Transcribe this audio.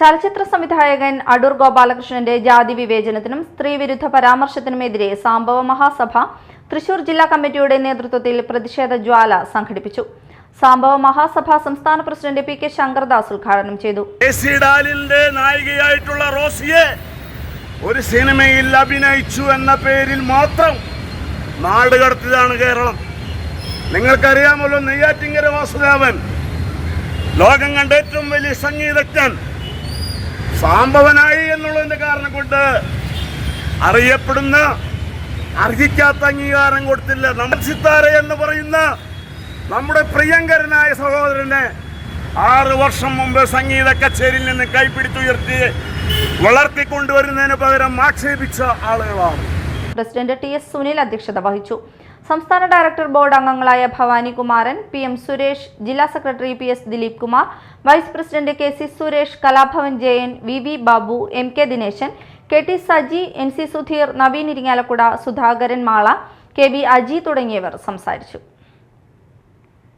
ചലച്ചിത്ര സംവിധായകൻ അടൂർ ഗോപാലകൃഷ്ണന്റെ ജാതി വിവേചനത്തിനും സ്ത്രീവിരുദ്ധ പരാമർശത്തിനുമെതിരെ സംഭവ മഹാസഭ തൃശൂർ ജില്ലാ കമ്മിറ്റിയുടെ നേതൃത്വത്തിൽ പ്രതിഷേധ ജ്വാല സംഘടിപ്പിച്ചു. സംഭവ മഹാസഭ സംസ്ഥാന പ്രസിഡന്റ് പി കെ ശങ്കർദാസ് ഉദ്ഘാടനം ചെയ്തു. നായികയായിട്ടുള്ള റോസിയെ ഒരു സിനിമയിൽ അഭിനയിച്ചു എന്ന പേരിൽ മാത്രം നാട് കടത്തിയതാണ് കേരളം. നിങ്ങൾക്കറിയാമല്ലോ നെയ്യാറ്റിങ്കര വാസുദേവൻ ലോകം കണ്ട ഏറ്റവും വലിയ സംഗീതജ്ഞൻ സാംബവനായി എന്നുള്ളതിന്റെ കാരണം കൊണ്ട് അറിയപ്പെടുന്ന അർഹിക്കാത്ത അംഗീകാരം കൊടുത്തില്ല. നമ്മൾ സിത്താര എന്ന് പറയുന്ന നമ്മുടെ പ്രിയങ്കരനായ സഹോദരനെ ആറ് വർഷം മുമ്പ് സംഗീത കച്ചേരിയിൽ നിന്ന് കൈപ്പിടിച്ചുയർത്തി വളർത്തിക്കൊണ്ടുവരുന്നതിന് പകരം ആക്ഷേപിച്ച ആളുകളാണ്. പ്രസിഡന്റ് ടി എസ് സുനിൽ അധ്യക്ഷത വഹിച്ചു. സംസ്ഥാന ഡയറക്ടർ ബോർഡ് അംഗങ്ങളായ ഭവാനികുമാരൻ പി എം സുരേഷ് ജില്ലാ secretary P S Dileep Kumar vice president K C Suresh Kalabhavan Jayan V V Babu M K Dineshan K T Saji N C Sudheer Naveen Irinjalakuda Sudhakaran Mala K B Aji തുടങ്ങിയവർ സംസാരിച്ചു.